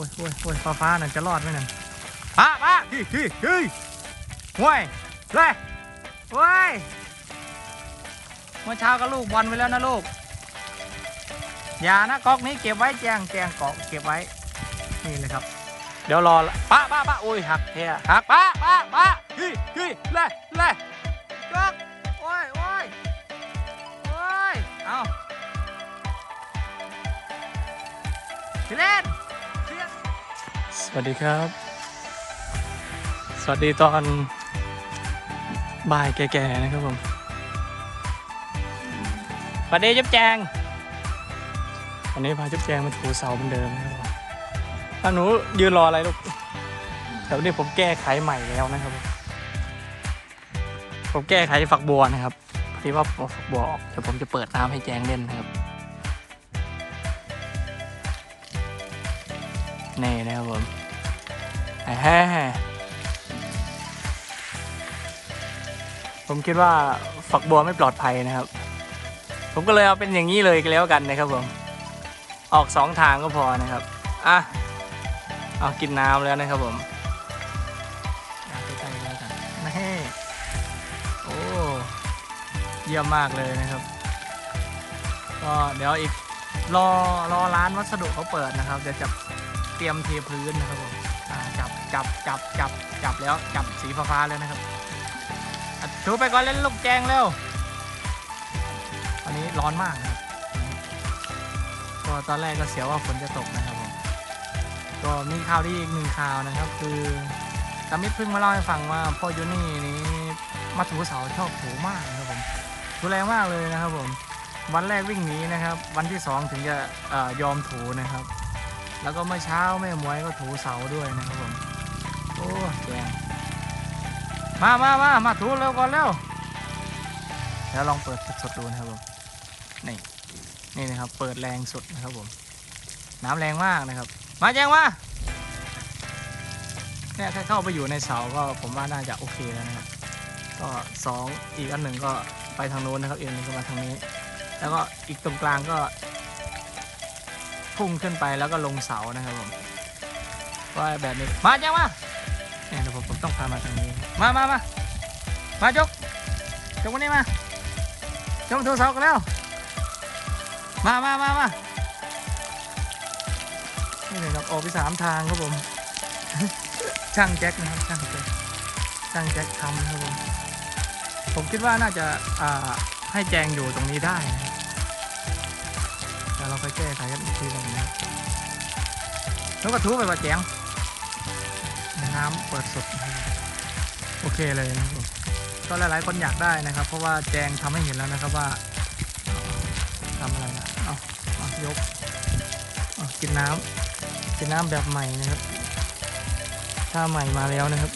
โอ้ยโอ้ยโอ้ยฟ้าฟ้านั่นจะรอดไหมนั่นป้าป้าฮีฮีฮีห่วยเลยเว้ยเมื่อเช้าก็ลูกบอลไปแล้วนะลูก อย่านะก๊อกนี้เก็บไว้แจงแจงเกาะเก็บไว้ นี่เลยครับ เดี๋ยวรอละป้าป้าป้าโอ้ยหักเฮียหักป้าป้าป้าฮีฮีเลยเลยก๊อกโอ้ยโอ้ยโอ้ยเอาเล่น สวัสดีครับ สวัสดีตอนบ่ายแก่ๆนะครับผมสวัสดีจุ๊บแจง วันนี้พาจุ๊บแจงมาถูเสาเหมือนเดิมนะครับผมถ้าหนูยืนรออะไรลูกแต่วันนี้ผมแก้ไขใหม่แล้วนะครับ ผมผมแก้ไขฝักบัวนะครับพอดีว่าผมฝักบัวออกเดี๋ยวผมจะเปิดน้ำให้แจงเล่นนะครับนี่นะครับผม ฮ่ผมคิดว่าฝักบัวไม่ปลอดภัยนะครับ ผมก็เลยเอาเป็นอย่างนี้เลยก็แล้วกันนะครับผม ออกสองทางก็พอนะครับ อะ เอากินน้ำแล้วนะครับผมเอาใกล้ๆแล้วกันนี่โอ้เยี่ยมมากเลยนะครับ ก็เดี๋ยวอีกรอรอร้านวัสดุเขาเปิดนะครับ เดี๋ยวจะเตรียมเทพื้นนะครับผม อ่าจับจับจับจับจับแล้วจับสีฟ้าๆแล้วนะครับถูไปก่อนเล่นลูกแจงเร็วตอนนี้ร้อนมากครับก็ตอนแรกก็เสียวว่าฝนจะตกนะครับผมก็มีข่าวดีอีกหนึ่งข่าวนะครับ คือตามิตรเพิ่งมาเล่าให้ฟังว่าพ่อยูนี่นี้มาถูเสาชอบถูมากนะครับผมถูแรงมากเลยนะครับผมวันแรกวิ่งหนีนะครับ วันที่สองถึงจะออยอมถูนะครับ แล้วก็เมื่อเช้าแม่หมวยก็ถูเสาด้วยนะครับผม โอ้แจงมามามามาถูเร็วก่อนเร็วเดี๋ยวลองเปิดสดๆดูนะครับผมนี่นี่นะครับ เปิดแรงสุดนะครับผม น้ำแรงมากนะครับ มาแจงมาเนี่ยถ้าเข้าไปอยู่ในเสาก็ผมว่าน่าจะโอเคแล้วนะครับ ก็สองอีกอันหนึ่งก็ไปทางโน้นนะครับอีกอันหนึ่งก็มาทางนี้ แล้วก็อีกตรงกลางก็ พุ่งขึ้นไปแล้วก็ลงเสานะครับผมว่าแบบนี้มาแจ้งมา ผมต้องพามาทางนี้ มามามามายกยกวันนี้มายกโทรศัพท์กันแล้ว มามามามานี่เลยครับออกไปสามทางครับผม ช่างแจ็คนะครับช่างแจ็คช่างแจ็คทำครับผม ผมคิดว่าน่าจะอ่าให้แจงอยู่ตรงนี้ได้นะแต่เราไปแก้ไขกันอีกทีหนึงนะแล้วก็ทุบไปว่าแจง น้ำเปิดสด โอเคเลยนะครับก็หลายๆคนอยากได้นะครับ เพราะว่าแจงทำให้เห็นแล้วนะครับว่าทำอะไรนะเอาเอายกเอากินน้ำกินน้ำแบบใหม่นะครับถ้าใหม่มาแล้วนะครับ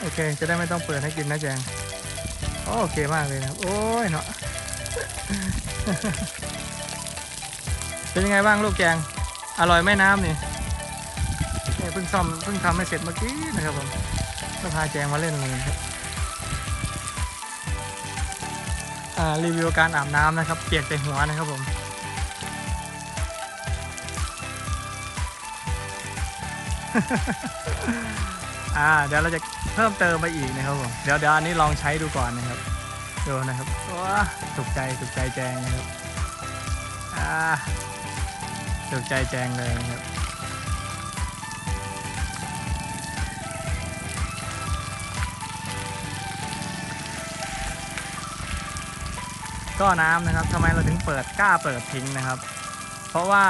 โอเค จะได้ไม่ต้องเปิดให้กินนะแจงโอเคมากเลยนะครับ โอ้ยเนาะเป็นยังไงบ้างลูกแจงอร่อยไหมน้ำนี่ เนี่ยเพิ่งซ่อมเพิ่งทำให้เสร็จเมื่อกี้นะครับผมก็พาแจงมาเล่นเลยนะครับรีวิวการอาบน้ำนะครับ เปียกแต่หัวนะครับผมอ่าเดี๋ยวเราจะเพิ่มเติมไปอีกนะครับผมเดี๋ยวเดี๋ยวอันนี้ลองใช้ดูก่อนนะครับดูนะครับว้าถูกใจถูกใจแจงนะครับอ่าถูกใจแจงเลยนะครับ ก็น้ำนะครับทำไมเราถึงเปิดกล้าเปิดทิ้งนะครับ เพราะว่า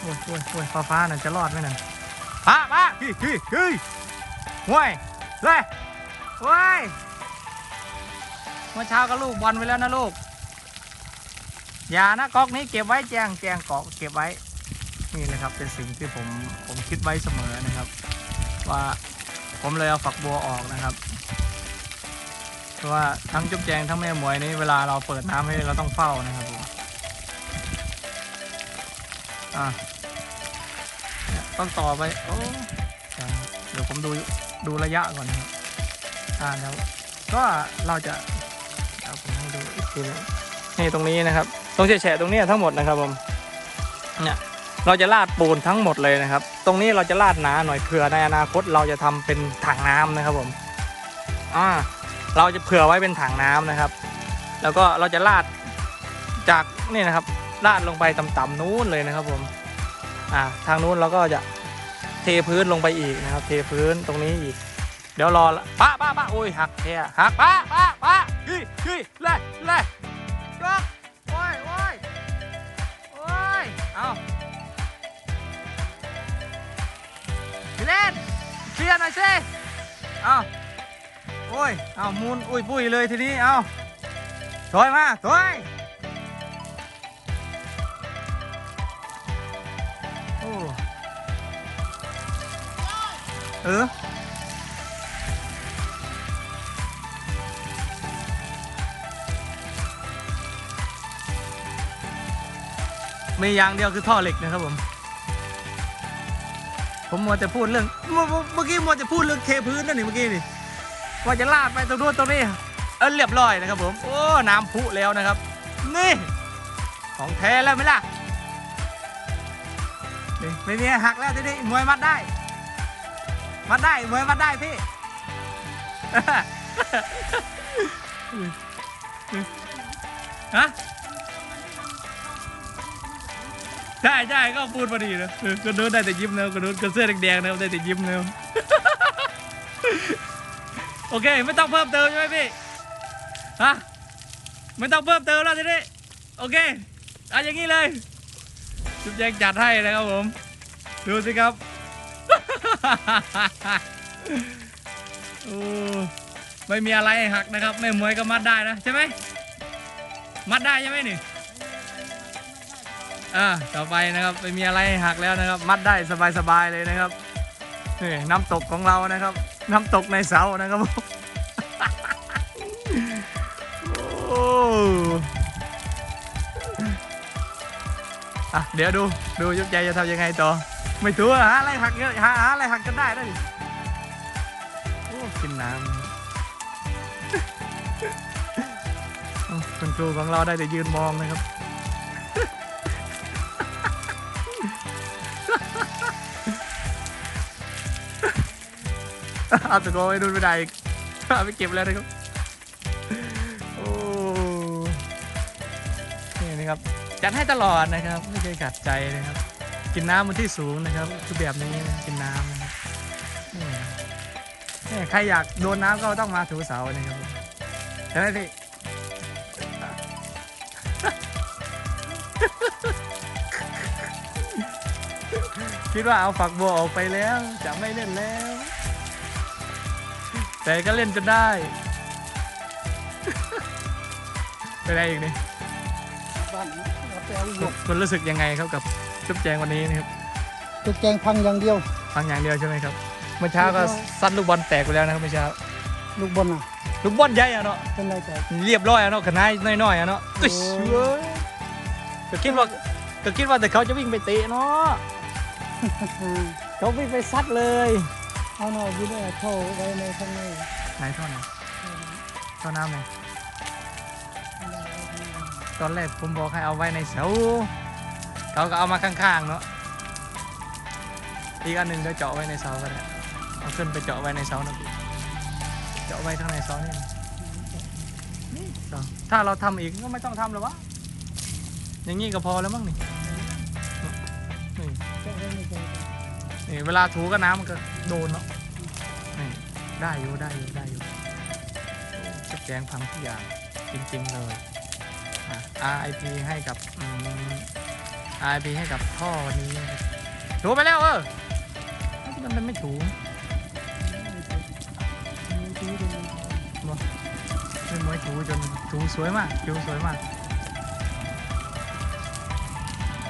โอ้ยโอ้ยโอ้ยฟ้าฟ้านั่นจะรอดไหมนั่นป้าป้าฮีฮีฮีห่วยเลยเว้ยเมื่อเช้าก็ลูกบอลไปแล้วนะลูกอย่านะก๊อกนี้เก็บไว้แจงแจงเกาะเก็บไว้นี่นะครับเป็นสิ่งที่ผมผมคิดไว้เสมอนะครับ ว่าผมเลยเอาฝักบัวออกนะครับเพ ราะว่าทั้งจุ๊บแจงทั้งแม่หมวยนี้เวลาเราเปิดน้ำให้เราต้องเฝ้านะครับผมอะต้องต่อไปโอ้เดี๋ยวผมดูดูระยะก่อนนะครับอ่าแล้วก็เราจะเอาผมให้ดูอีกทีนึงนี่ตรงนี้นะครับตรงแฉะตรงนี้ทั้งหมดนะครับผมเนี่ยเราจะลาดปูนทั้งหมดเลยนะครับ ตรงนี้เราจะลาดหนาหน่อยเผื่อในอนาคตเราจะทำเป็นถังน้ำนะครับผม อ่า เราจะเผื่อไว้เป็นถังน้ำนะครับ แล้วก็เราจะลาดจากนี่นะครับลาดลงไปต่ำๆนู้นเลยนะครับผมอ่าทางนู้นเราก็จะเทพื้นลงไปอีกนะครับ เทพื้นตรงนี้อีก เดี๋ยวรอละป้าป้าป้าโอ้ยหักแท้หักป้าป้าป้าเฮ้ยเฮ้ยเล่เล่ยกโอ้ยโอ้ยโอ้ยเอาเล่นเคลียร์หน่อยสิเส้ ยเอามูนอุ้ยปุ้ยเลยทีนี้เอาถอยมาถอยโอ้เออมีอย่างเดียวคือท่อเหล็กนะครับผม ผมมัวจะพูดเรื่อง เมื่อกี้มัวจะพูดเรื่องเทพื้นนั่นนี่เมื่อกี้นี่ ว่าจะลาดไปตรงนู้นตรงนี้ เออเรียบร้อยนะครับผม โอ้ น้ำพุแล้วนะครับ นี่ ของแท้แล้วไหมล่ะนี่ไม่มีหักแล้วทีนี้มวยมัดได้ มัดได้มวยมัดได้พี่ฮะใช่ใช่ก็พูดพอดีนะเออกระโดดได้แต่ยิ้มนะกระโดดกระเสื้อแดงๆนะครับได้แต่ยิ้มนะ โอเค ไม่ต้องเพิ่มเติมใช่ไหมพี่ฮะไม่ต้องเพิ่มเติมแล้วทีนี้โอเคเอาอย่างนี้เลยจุ๊บแจงจัดให้นะครับผม ดูสิครับโอ้ไม่มีอะไรหักนะครับไม่มวยก็มัดได้นะใช่ไหมมัดได้ใช่ไหมนี่อ่าต่อไปนะครับไม่มีอะไรห้หักแล้วนะครับ มัดได้สบายๆเลยนะครับนี่น้ำตกของเรานะครับ น้ำตกในเสานะครับโอ้ะเดี๋ยวดูดูยุบใจจะทำยังไงต่อ ไม่ถูกหาอะไรหักเยอะหาหาอะไรหักกันได้นะดิโอ้กินน้ำคุณครูของเราได้แต่ยืนมองนะครับ เอาตะโกนไปดูนไม่ได้อีกเอาไปเก็บแล้วนะครับโอ้นี่นะครับจัดให้ตลอดนะครับ ไม่เคยขัดใจนะครับ กินน้ำบนที่สูงนะครับคือแบบนี้นะกินน้ำนะครับนี่นี่ใครอยากโดนน้ำก็ต้องมาถูเสานะครับใช่ไหมพี่คิดว่าเอาฝักบัวออกไปแล้ว จะไม่เล่นแล้ว แต่ก็เล่นจนได้ ไปได้อีกนี่บ้านเราไปเอาหยกคุณรู้สึกยังไงครับกับจุ๊บแจงวันนี้นะครับจุกแกงพังอย่างเดียว ฟังอย่างเดียวใช่ไหมครับ เมื่อเช้าก็ซัดลูกบอลแตกไปแล้วนะครับเมื่อเช้า ลูกบอลน่ะ ลูกบอลใหญ่อะเนาะ เป็นไรใจเรียบร้อยอะเนาะขนาดน้อยๆอะเนาะโอ้อึ๊ชเว้ยก็คิดว่าก็คิดว่าแต่เขาจะวิ่งไปเตะเนาะอ่าเขาวิ่งไปซัดเลย เอาหน่อยยืดเอาไว้ในข้างในไหนท่อไหนท่อน้ำไหนตอนแรกผมบอกให้เอาไว้ในเสาเขาก็เอามาข้างๆเนาะอีกอันหนึ่งเดี๋ยวเจาะไว้ในเสาก็ได้เอาขึ้นไปเจาะไว้ในเสานะพี่เจาะไว้ข้างในเสานี่นะนี่เสาถ้าเราทำอีกก็ไม่ต้องทำหรอวะอย่างงี้ก็พอแล้วมั้งนี่นี่ นใจนี่เวลาถูก็น้ำมันก็โดนเนาะนี่ได้อยู่ได้อยู่ได้อยู่จะแจงพังทุกอย่างจริงๆเลยอะ RIP ให้กับอืม RIP ให้กับพ่อวันนี้นะครับถูไปแล้วเออมันมันไม่ถูมีชีวิตเป็นของไม่มวยถูจนถูสวยมากถูสวยมาก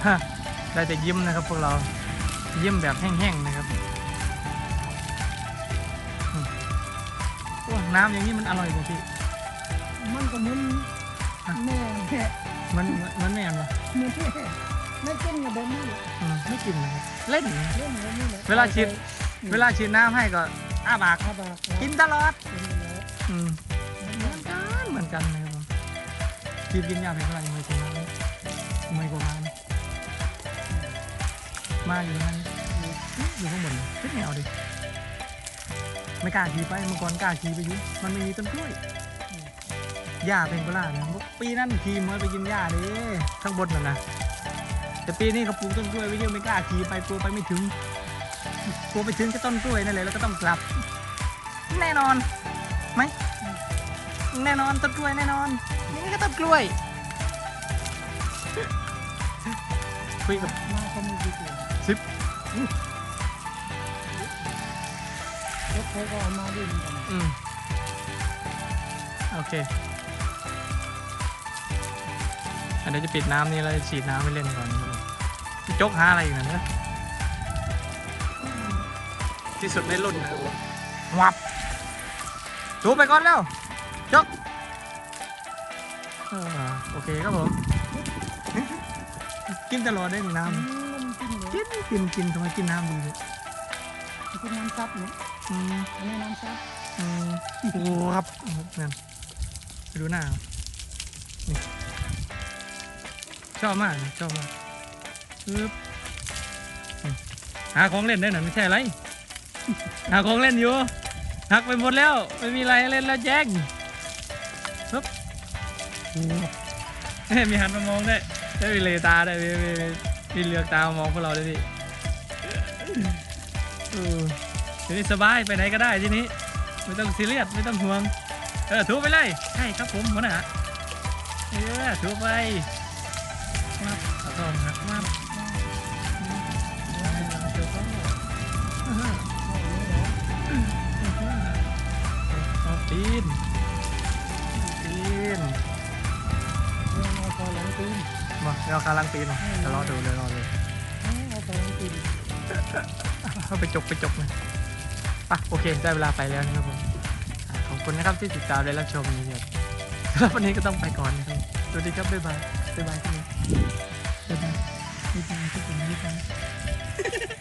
ฮะได้แต่ยิ้มนะครับพวกเรา ยิ้มแบบแห้งๆนะครับอืมโอ้น้ำอย่างนี้มันอร่อยกว่าพี่ มันก็เหมือนแม่แม่มันมันไม่อันวะเหมือนแม่ไม่เก่งกับแบบนี้อืมไม่กินนะครับเล่นนะเล่นแบบนี้แหละเวลาฉีดเวลาฉีดน้ำให้ก็อ้าปากอาบากกินตลอดกินแล้วอืมเหมือนกันเหมือนกันนะครับผมฉีดกินยาเป็นเท่าไหร่มือชนะมือกว่ามาไห มมาอยู่นั่นอยู่ข้างบนขึ้นแนวดิไม่กล้าขี่ไปเมื่อก่อนกล้าขี่ไปอยู่มันไม่มีต้นกล้วยหญ้าเป็นเปล่านะปีนั้นขี่มวยไปกินหญ้าดิข้างบนน่ะนะแต่ปีนี้เขาปลูกต้นกล้วยไว้เยอะไม่กล้าขี่ไปกลัวไปไม่ถึงกลัวไปถึงก็ต้นกล้วยนั่นแหละแล้วก็ต้องกลับ แน่นอนไหมแน่นอนต้นกล้วยแน่นอน นี่ก็ต้นกล้วยคุยกับมาก็มีดีกว่า สิบรถเขาก็เอามาด้วยเหมือนกันอืมโอเคอันเดี๋ยวจะปิดน้ำนี่เราจะฉีดน้ำไปเล่นก่อนจกหาอะไรอยู่นั่นนะที่สุดในรุ่นนะหับวับจูไปก่อนแล้วจกโอเคครับผม กินตลอดได้หนึ่งน้ำ กินกินกินทำไมกินน้ำดีเลยกินน้ำซับเนี่ยอืมอันนี้น้ำซับอืมโอ้โหครับนั่นดูหน้านี่ชอบมากชอบมากปึ๊บหาของเล่นได้หน่อยไม่ใช่อะไร หาของเล่นอยู่หักไปหมดแล้วไม่มีอะไรเล่นแล้วแจ้งปึ๊บโหเอ้มีหันมามองได้ได้มีเลตาได้ว ยมีมีมีมีเลือกตามมองพวกเราด้วยพี่ทีนี้สบายไปไหนก็ได้ทีนี้ ไม่ต้องซีเรียสไม่ต้องห่วง เออถูไปเลย ใช่ครับผมหัวหน้าเออถูไปมาเอต่อหักมาปีนปีนเอาคอหลังตีน มาเอาคาลังปีนมาเดี๋ยวรอดูเลยรอดูเอาคอหลังตีนเอาไปจกไปจกเลยอะโอเคได้เวลาไปแล้วนะครับผมอะขอบคุณนะครับที่ติดตามและรับชมนี้ครับสำหรับวันนี้ก็ต้องไปก่อนนะครับสวัสดีครับบ๊ายบายบ๊ายบายทุกคนบ๊ายบายบ๊ายบายทุกคนบ๊ายบาย